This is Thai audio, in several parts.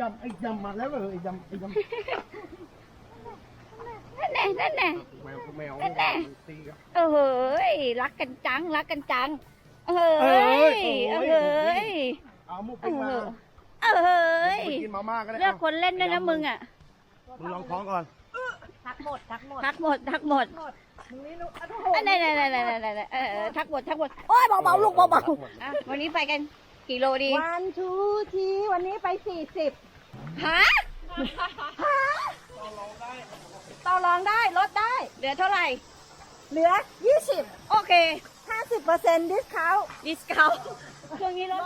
ยำไอ้ยำมาแล้วเหรอไอ้ยำไอ้ยำนั่นแน่นั่นแน่แมวแมวนั่นแหละตีกันเออเฮ้ยรักกันจังรักกันจังเออเอ้เฮ้ยยเอโอ้อยเฮ้ยเอาหมูเอปิ้งมาอเออเฮ้ยไปกินมาม่าก็ได้เลือกคนเล่นด้วยนะมึงอะมึงลองท้องก่อนทักหมดทักหมดทักหมดทักหมดมึงนี่ลูกอะโอ้โหอันไหนไหนไหนไหนไหนไหนเออเออทักหมดทักหมดโอ้ยเบาๆลูกเบาๆอะวันนี้ไปกันกี่โลดีวันทูทีวันนี้ไปสี่สิบ ฮะต่อรองได้ลดได้ เหลือเท่าไหร่ เหลือยี่สิบโอเคห้าสิบเปอร์เซ็นต์ดิสคาวดิสคาวช่วงนี้ลด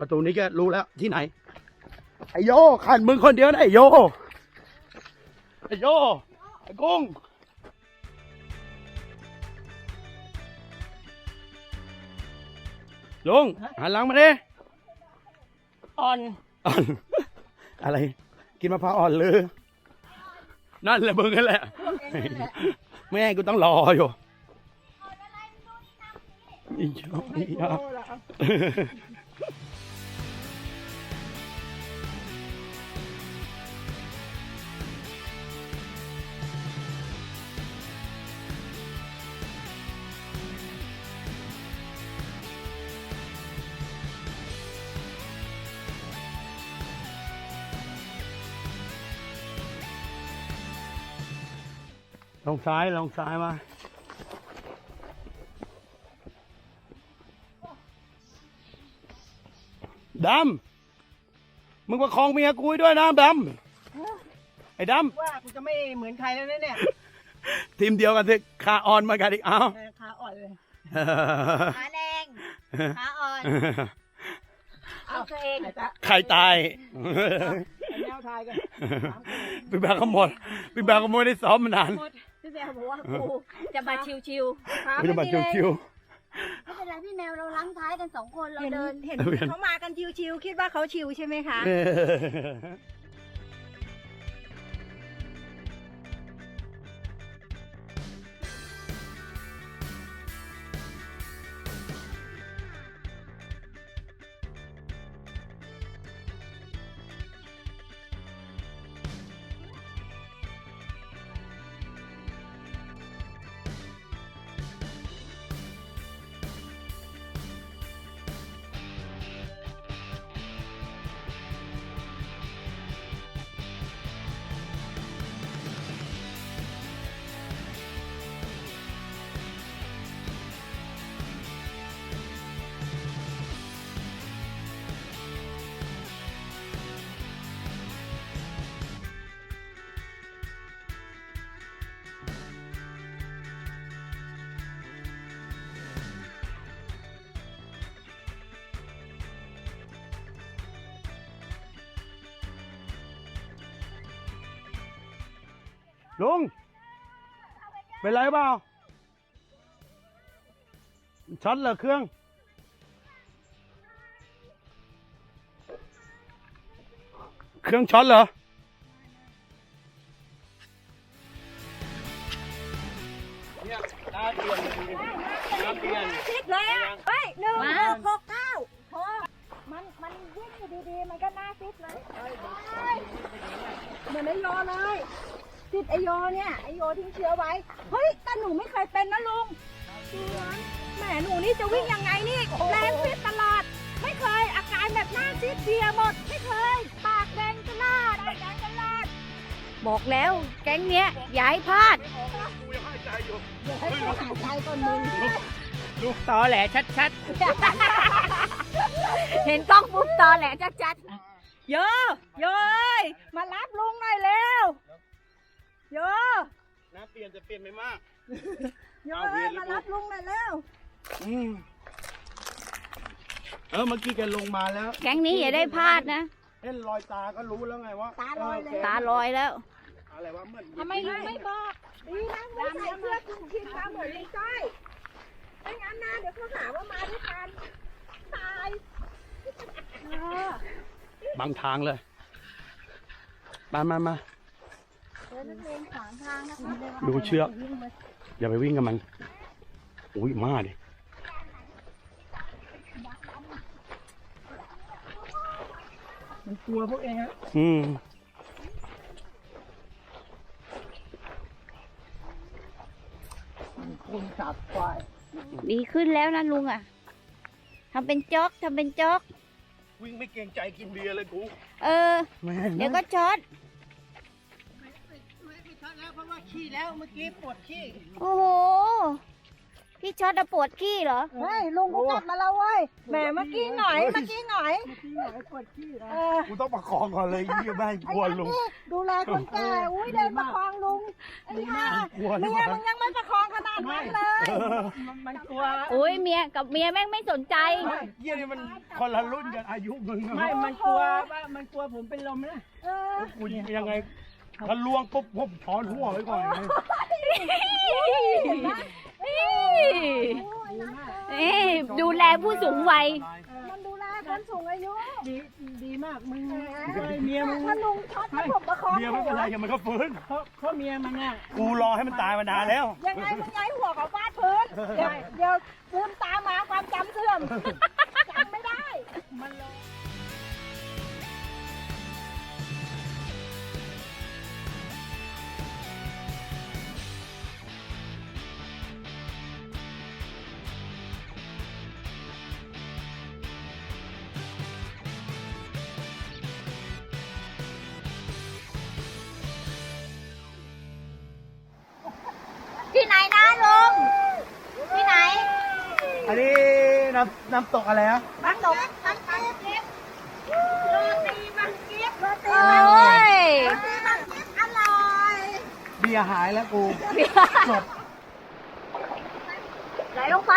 ประตูนี้ก็รู้แล้วที่ไหน ไอโยขันมึงคนเดียวนะไอโย ไอโย ไอกุ้งลุงหันหลังมาดิอ่อน อ่อนอะไร กินมะพร้าวอ่อนเลยนั่นแหละมึงนั่นแหละแม่กูต้องรออยู่อีกแล้วอีก ล้วลงซ้ายลงซ้ายมาดำมึงประคองเมียกูให้ด้วยนะดำไอ้ดว่ากูจะไม่เหมือนใครแล้วนะเนี่ยำทีมเดียวกันสิขาอ่อนมากันอีกเอ้าขาอ่อนเลย ขาแดงขาอ่อน เอาตัวเองใครตายแนวทายกัน พี่แบงค์ขโมยพี่แบงค์ขโมยได้ซ้อมมานาน พี่แมวบอกว่ากูจะมาชิวกูจะมาชิวๆไม่เป็นไรพี่แมวเราล้างท้ายกันสองคนเราเห็นเดินเห็นเขามากันชิวๆคิดว่าเขาชิวใช่ไหมคะ ๆ ลุง เป็นไรเปล่า ช็อตเหรอเครื่อง เครื่องช็อตเหรอคิดเลยอะเฮ้ยหนึ่งมาหกเก้าพอมันมันวิ่งอยู่ดีๆ มันก็น่าฟิตเลยเหมือนไอโยเลย ติดไอโยเนี่ยไอโยทิ้งเชื้อไว้ เฮ้ยแต่หนูไม่เคยเป็นนะลุงแหมหนูนี่จะวิ่งยังไงนี่แรงฟิตตลอด ไม่เคยอาการแบบหน้าซีดเบียหมด ไม่เคย ปากแดงตลอดแดงตลอดบอกแล้วแก๊งเนี้ยอย่าให้พลาดใจก่อนมึงลูกตอแหลชัดเห็นกล้องปุ๊บตอแหลจัดโยโยเอ้ยมารับลุงหน่อยเร็ว โยๆน้ำเปลี่ยนจะเปลี่ยนไม่มาก โยเอ้ยมารับลุงหน่อยเร็วอืมเออเมื่อกี้แกลงมาแล้วๆแก๊งนี้อย่าได้พลาดนะ เห็นรอยตาก็รู้แล้วไงว่าตาลอยเลย ตาลอยแล้ว อะไรวะเหมือนทำไมลุงไม่บอก ดีนะไม่ใส่เสื้อคลุมชินตามเหมือนลิงจ้อยไม่งั้นนะเดี๋ยวเขาหาว่ามาด้วยกัน ตายเออบังทางเลย มามามาเดิ นนักเรียนขวางทางนะคะดูเชือก อย่าไปวิ่งกับมัน อุ้ยมาดิมันกลัวพวกเองฮะอืมคุณสับควายดีขึ้นแล้วนะลุงอะทำเป็นจ๊อกทำเป็นจ๊อก วิ่งไม่เกรงใจกินเบียร์เลยกู เออ แม่เดี๋ยวก็ช็อต เพราะว่าขี้แล้วเมื่อกี้ปวดขี้โอ้โห พี่ช็อตอะปวดขี้เหรอ เฮ้ยลุงกูกลับมาแล้วเว้ยแหมเมื่อกี้หน่อยเมื่อกี้หน่อยเมื่อกี้หน่อยปวดขี้เออกูต้องประคองก่อนเลยยี่แม่งกลัวลุงดูแลคนแก่อุ้ยเดินประคองลุงไอ้ห่ากลัวเมีนี่ยหว่ามึงยังไม่ประคองขนาดนั้นเลยมันกลัวโอ้ยเมียกับเมียแม่งไม่สนใจ เยี่ยนี่มันคนละรุ่นกันอายุมึงอะไม่มันกลัวว่ามันกลัวผมเป็นลมนะเออกูยังไง ถ้าล่วงปุ๊บผมถอนหัวไว้ก่อนเลยเอ้ยดูแลผู้สูงวัย มันดูแลคนสูงอายุดีดีมากมึงเมียมึงถ้าลุงช็อตแล้วผมประคองเมียไม่เป็นไรยังมันก็ฟื้นเพราะเพราะเมียมันน่ะกูรอให้มันตายมานานแล้ว ยังไงมึงย้ายหัวเขาฟาดพื้น เดี๋ยวเดี๋ยวลืมตามาความจำเสื่อมจำไม่ได้ มันลง ที่ไหนนะลุงที่ไหนอันนี้น้ำน้ำตกอะไรฮะบังตกบังกิ๊บโรตีบังกิ๊บโรตีโอ้ยบังกิ๊บอร่อยเบียร์หายแล้วกูสดไหลลงไป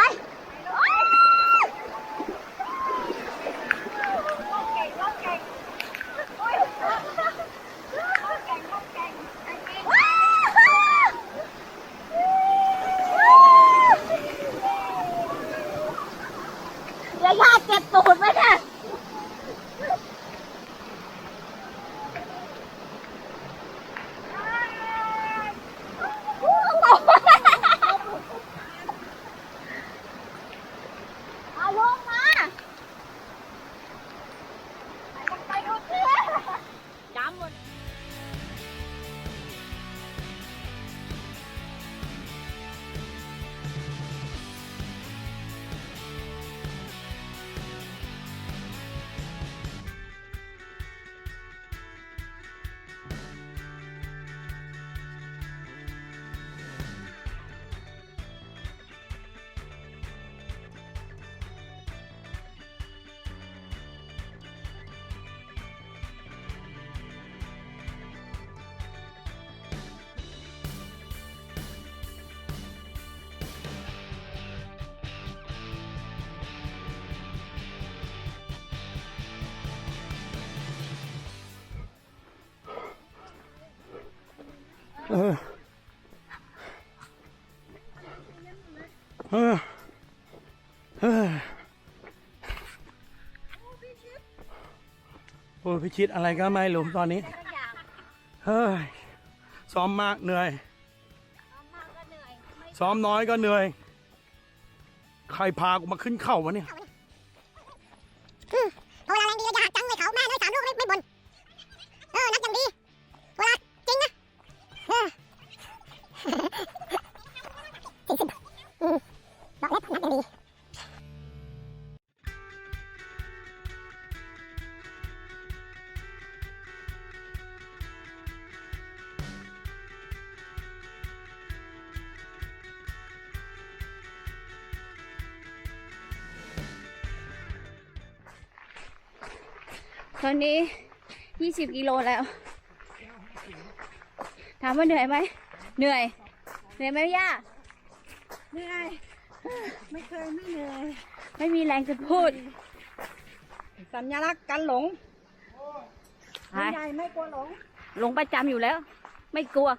เดี๋ยวญาเจ็บตูดไหมเนี่ย เออเออโอ้พิชิตอะไรก็ไม่รู้ตอนนี้ เฮ้ย ซ้อมมากเหนื่อย ซ้อมน้อยก็เหนื่อย ใครพากูมาขึ้นเข่าวะเนี่ย ตอนนี้ยี่สิบกิโลแล้ว ถามว่าเหนื่อยไหม เหนื่อย เหนื่อยไหมย่า เหนื่อย ไม่เคยไม่เหนื่อย ไม่มีแรงจะพูด สัญลักษณ์กันหลงไปใหญ่ไม่กลัวหลงลงประจำอยู่แล้ว ไม่กลัว